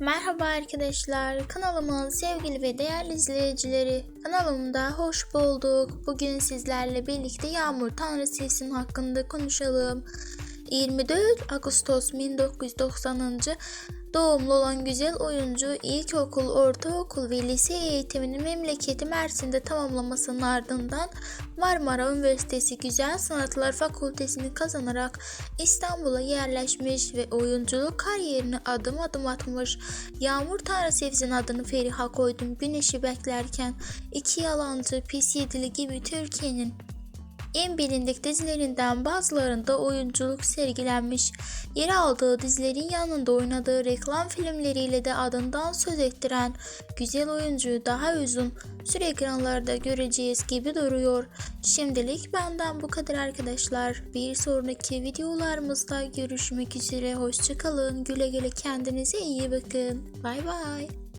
Merhaba arkadaşlar, kanalımın sevgili ve değerli izleyicileri. Kanalımda hoş bulduk. Bugün sizlerle birlikte Yağmur Tanrısı'nın hakkında konuşalım. 24 Ağustos 1990. doğumlu olan güzel oyuncu ilkokul, ortaokul ve lise eğitimini memleketi Mersin'de tamamlamasının ardından Marmara Üniversitesi Güzel Sanatlar Fakültesini kazanarak İstanbul'a yerleşmiş ve oyunculuk kariyerine adım adım atmış. Yağmur Tanrısevz'in adını Feriha koydum güneşi beklerken, iki yalancı, pis yedili gibi Türkiye'nin en bilindik dizilerinden bazılarında oyunculuk sergilenmiş. Yer aldığı dizilerin yanında oynadığı reklam filmleriyle de adından söz ettiren güzel oyuncuyu daha uzun süre ekranlarda göreceğiz gibi duruyor. Şimdilik benden bu kadar arkadaşlar. Bir sonraki videolarımızda görüşmek üzere. Hoşçakalın. Güle güle kendinize iyi bakın. Bay bay.